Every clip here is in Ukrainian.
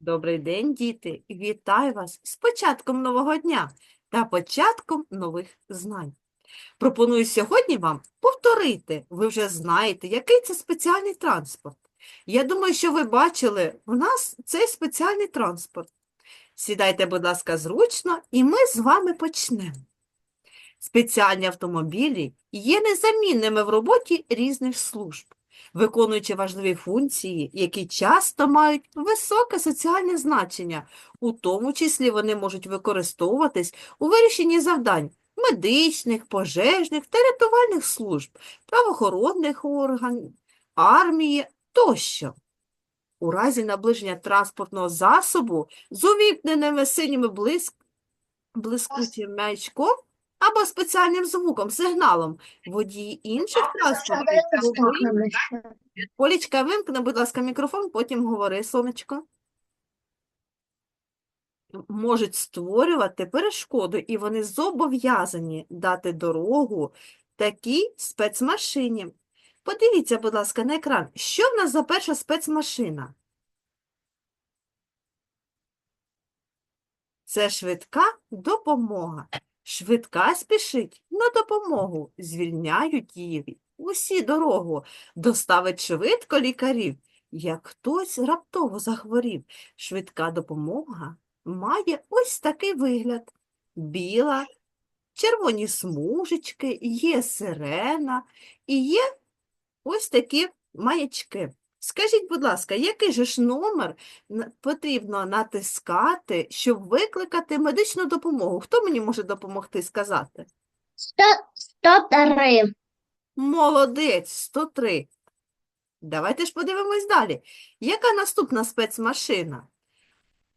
Добрий день, діти! Вітаю вас з початком нового дня та початком нових знань. Пропоную сьогодні вам повторити. Ви вже знаєте, який це спеціальний транспорт. Я думаю, що ви бачили в нас цей спеціальний транспорт. Сідайте, будь ласка, зручно, і ми з вами почнемо. Спеціальні автомобілі є незамінними в роботі різних служб виконуючи важливі функції, які часто мають високе соціальне значення, у тому числі вони можуть використовуватись у вирішенні завдань медичних, пожежних та рятувальних служб, правоохоронних органів, армії тощо. У разі наближення транспортного засобу з увімкненими синіми блиск... блискучим маячком або спеціальним звуком, сигналом, водії інших транспортних повинні Полічка, вимкни, будь ласка, мікрофон, потім говори, сонечко. Можуть створювати перешкоду, і вони зобов'язані дати дорогу такій спецмашині. Подивіться, будь ласка, на екран. Що в нас за перша спецмашина? Це швидка допомога. Швидка спішить на допомогу, звільняють її усі дорогу, доставить швидко лікарів. Як хтось раптово захворів, швидка допомога має ось такий вигляд. Біла, червоні смужечки, є сирена і є ось такі маячки. Скажіть, будь ласка, який же ж номер потрібно натискати, щоб викликати медичну допомогу? Хто мені може допомогти сказати? Сто, сто три. Молодець, 103. Давайте ж подивимось далі. Яка наступна спецмашина?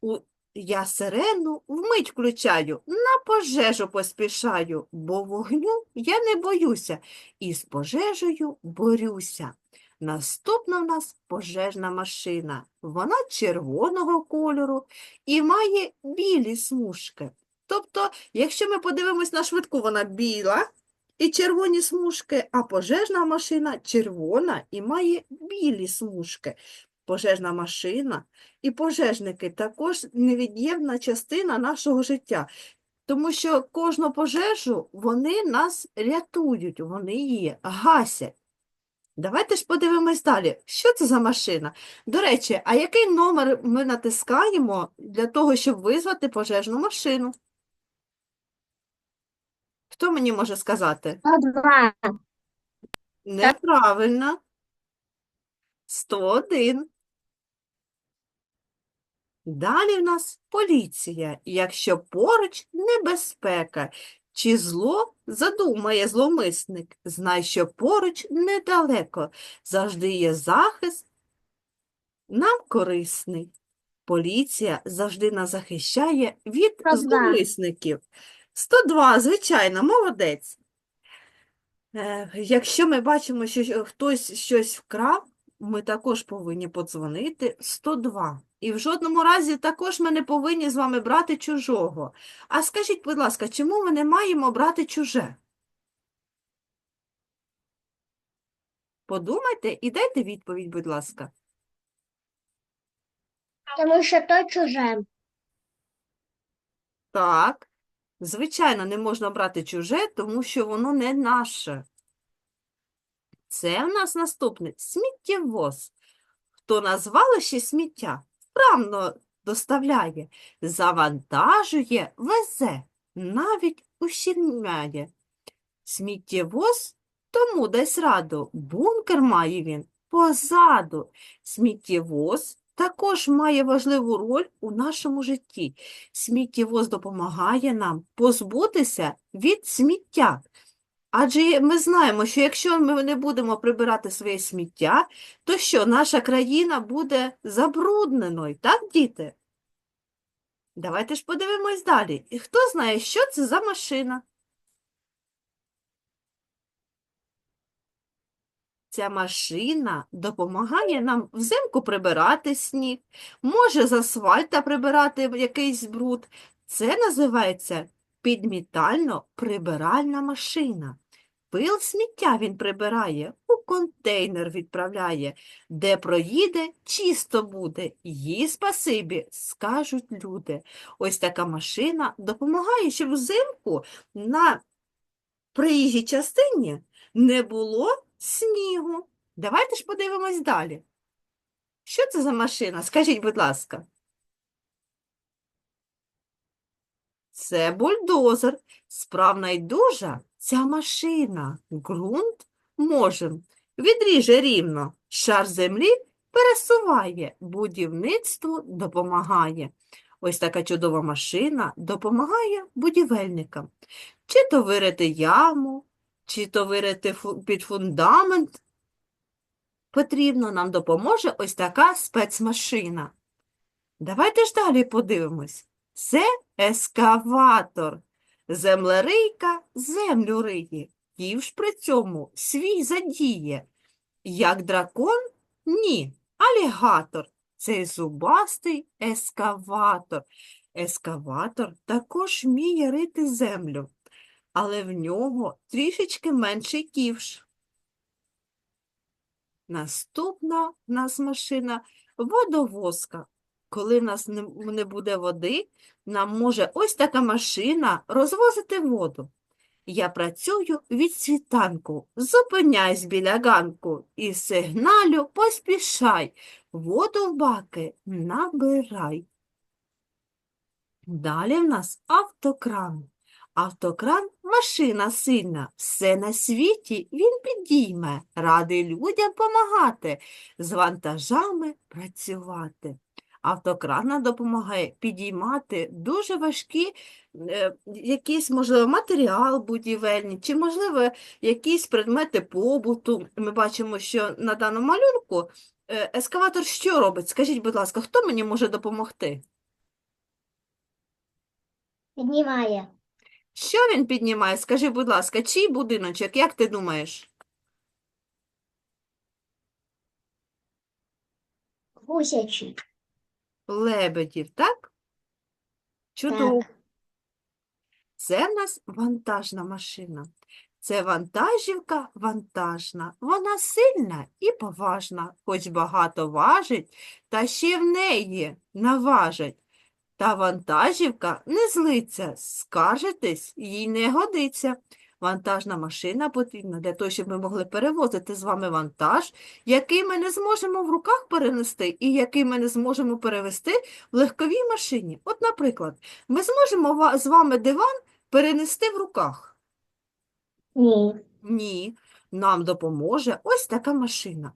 У... Я сирену вмить включаю, на пожежу поспішаю, бо вогню я не боюся і з пожежею борюся. Наступна в нас пожежна машина. Вона червоного кольору і має білі смужки. Тобто, якщо ми подивимось на швидку, вона біла, і червоні смужки, а пожежна машина червона і має білі смужки. Пожежна машина і пожежники також невід'ємна частина нашого життя, тому що кожну пожежу вони нас рятують, вони її гасять. Давайте ж подивимось далі. Що це за машина? До речі, а який номер ми натискаємо для того, щоб визвати пожежну машину? Хто мені може сказати? Сто два. Неправильно. 101. Далі в нас поліція. Якщо поруч небезпека, чи зло задумає зловмисник, знай, що поруч недалеко, завжди є захист, нам корисний. Поліція завжди нас захищає від 102. зловмисників. 102, звичайно, молодець. Е, Якщо ми бачимо, що хтось щось вкрав, ми також повинні подзвонити 102. І в жодному разі також ми не повинні з вами брати чужого. А скажіть, будь ласка, чому ми не маємо брати чуже? Подумайте і дайте відповідь, будь ласка. Тому що то чуже. Так, звичайно, не можна брати чуже, тому що воно не наше. Це в нас наступне сміттєвоз. Хто на звалище сміття вправно доставляє, завантажує, везе, навіть ущільняє. Сміттєвоз тому дасть раду, бункер має він позаду. Сміттєвоз також має важливу роль у нашому житті. Сміттєвоз допомагає нам позбутися від сміття. Адже ми знаємо, що якщо ми не будемо прибирати своє сміття, то що наша країна буде забрудненою, так, діти? Давайте ж подивимось далі. І хто знає, що це за машина? Ця машина допомагає нам взимку прибирати сніг, може з асфальта прибирати якийсь бруд. Це називається підмітально-прибиральна машина. Пил сміття він прибирає, у контейнер відправляє. Де проїде, чисто буде. Їй спасибі, скажуть люди. Ось така машина допомагає, щоб взимку на проїжджій частині не було снігу. Давайте ж подивимось далі. Що це за машина? Скажіть, будь ласка. Це бульдозер. Справна й дуже ця машина. Ґрунт можем. Відріже рівно. Шар землі пересуває, будівництву допомагає. Ось така чудова машина допомагає будівельникам. Чи то вирити яму, чи то вирити під фундамент. Потрібно нам допоможе ось така спецмашина. Давайте ж далі подивимось. Це ескаватор. Землерийка землю риє, ківш при цьому свій задіє. Як дракон? Ні, алігатор. Цей зубастий ескаватор. Ескаватор також вміє рити землю, але в нього трішечки менший ківш. Наступна в нас машина водовозка. Коли в нас не, буде води, нам може ось така машина розвозити воду. Я працюю від світанку, зупиняйся біля ганку і сигналю поспішай, воду в баки набирай. Далі в нас автокран. Автокран – машина сильна, все на світі він підійме, радий людям помагати, з вантажами працювати. Автокран нам допомагає підіймати дуже важкі е, якийсь, можливо, матеріал будівельний, чи, можливо, якісь предмети побуту. Ми бачимо, що на даному малюнку е, ескаватор що робить? Скажіть, будь ласка, хто мені може допомогти? Піднімає. Що він піднімає? Скажи, будь ласка, чий будиночок, як ти думаєш? Гусячий. Лебедів, так? Чудово. Це в нас вантажна машина. Це вантажівка вантажна. Вона сильна і поважна, хоч багато важить, та ще в неї наважать. Та вантажівка не злиться, скаржитись їй не годиться. Вантажна машина потрібна для того, щоб ми могли перевозити з вами вантаж, який ми не зможемо в руках перенести і який ми не зможемо перевести в легковій машині. От, наприклад, ми зможемо з вами диван перенести в руках? Ні. Ні, нам допоможе ось така машина.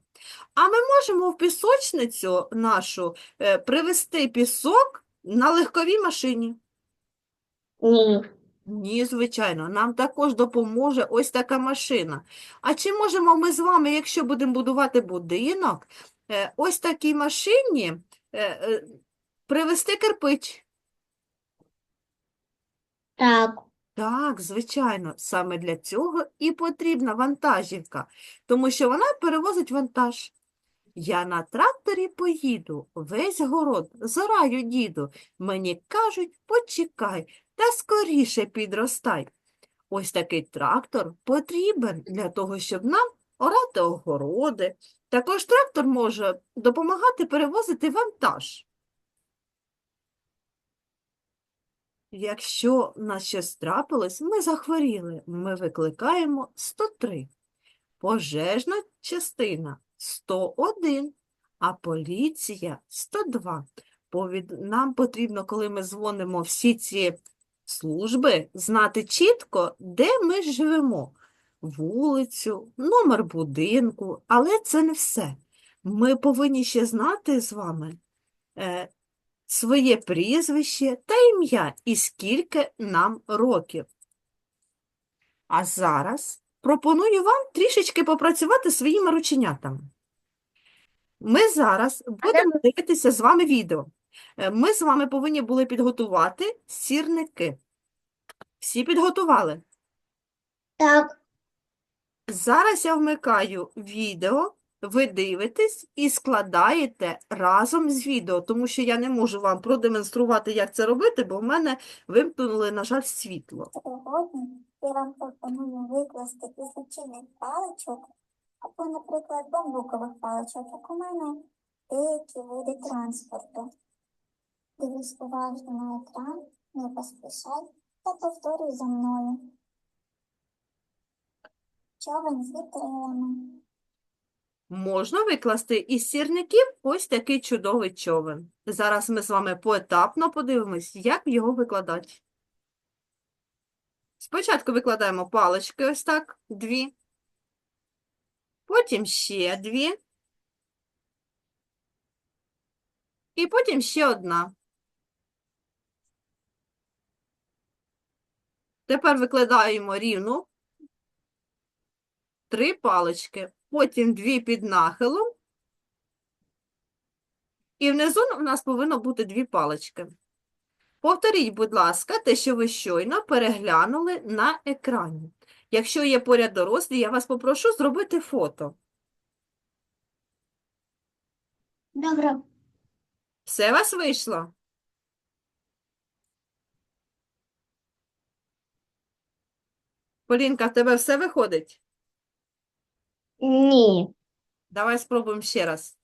А ми можемо в пісочницю нашу е, привезти пісок на легковій машині? Ні. Ні, звичайно, нам також допоможе ось така машина. А чи можемо ми з вами, якщо будемо будувати будинок, е, ось такій машині е, е, привезти кирпич? Так. Так, звичайно, саме для цього і потрібна вантажівка, тому що вона перевозить вантаж. Я на тракторі поїду, весь город зораю діду. Мені кажуть, почекай, та скоріше підростай. Ось такий трактор потрібен для того, щоб нам орати огороди. Також трактор може допомагати перевозити вантаж. Якщо нас щось трапилось, ми захворіли, ми викликаємо 103. Пожежна частина 101, а поліція 102. Повід... Нам потрібно, коли ми дзвонимо всі ці служби, знати чітко, де ми живемо. Вулицю, номер будинку, але це не все. Ми повинні ще знати з вами е, своє прізвище та ім'я і скільки нам років. А зараз пропоную вам трішечки попрацювати своїми рученятами. Ми зараз будемо дивитися з вами відео. Е, Ми з вами повинні були підготувати сірники. Всі підготували? Так. Зараз я вмикаю відео ви дивитесь і складаєте разом з відео, тому що я не можу вам продемонструвати, як це робити, бо в мене вимкнули, на жаль, світло. Сьогодні я вам пропоную викласти із лічильних паличок або, наприклад, бамбукових паличок, як у мене деякі види транспорту. Дивись уважно на екран, не поспішай та повторюй за мною. Човен з вітрилами. Можна викласти із сірників ось такий чудовий човен. Зараз ми з вами поетапно подивимось, як його викладати. Спочатку викладаємо палички ось так, дві. Потім ще дві. І потім ще одна. Тепер викладаємо рівно три палички, потім дві під нахилом. І внизу у нас повинно бути дві палички. Повторіть, будь ласка, те, що ви щойно переглянули на екрані. Якщо є поряд дорослі, я вас попрошу зробити фото. Добре. Все у вас вийшло? Полінка, в тебе все виходить? Ні. Давай спробуємо ще раз.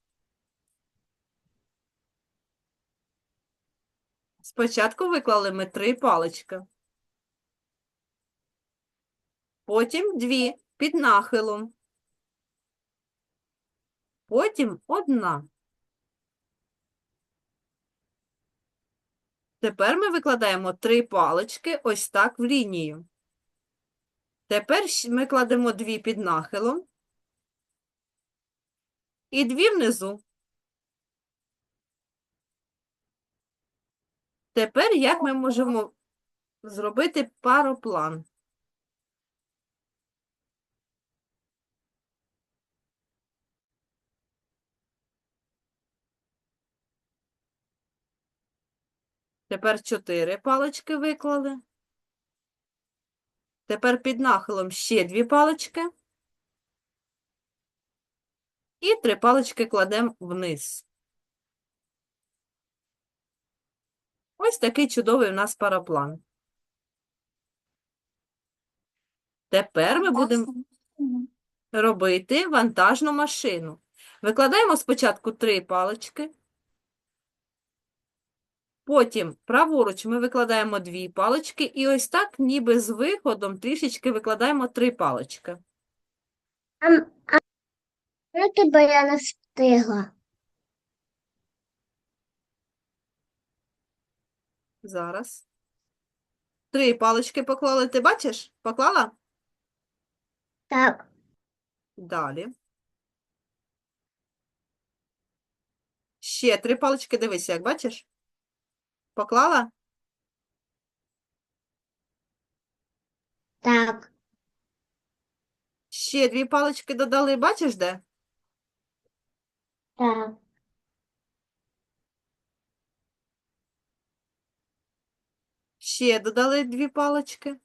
Спочатку виклали ми три палички. Потім дві під нахилом. Потім одна. Тепер ми викладаємо три палички ось так в лінію. Тепер ми кладемо дві під нахилом і дві внизу. Тепер як ми можемо зробити пароплан? Тепер чотири палички виклали. Тепер під нахилом ще дві палички. І три палички кладемо вниз. Ось такий чудовий у нас параплан. Тепер ми будемо робити вантажну машину. Викладаємо спочатку три палички. Потім праворуч ми викладаємо дві палички і ось так, ніби з виходом, трішечки викладаємо три палички. А, а тебе я не встигла. Зараз. Три палички поклали. Ти бачиш? Поклала? Так. Далі. Ще три палички, дивись, як бачиш? Поклала? Так. Ще дві палички додали, бачиш де? Так. Ще додали дві палички.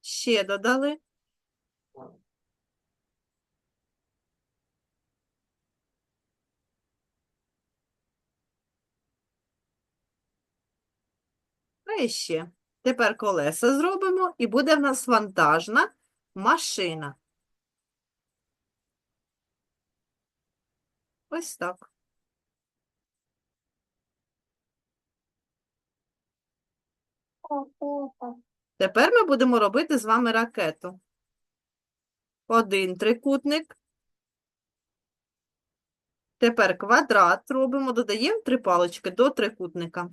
Ще додали. А ще. Тепер колеса зробимо, і буде в нас вантажна машина. Ось так. Тепер ми будемо робити з вами ракету. Один трикутник. Тепер квадрат робимо, додаємо три палички до трикутника.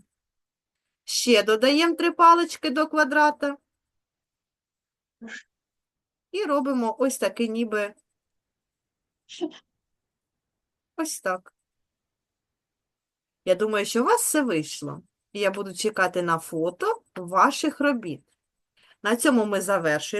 Ще додаємо три палички до квадрата. І робимо ось такий ніби ось так. Я думаю, що у вас все вийшло. Я буду чекати на фото ваших робіт. На цьому ми завершуємо.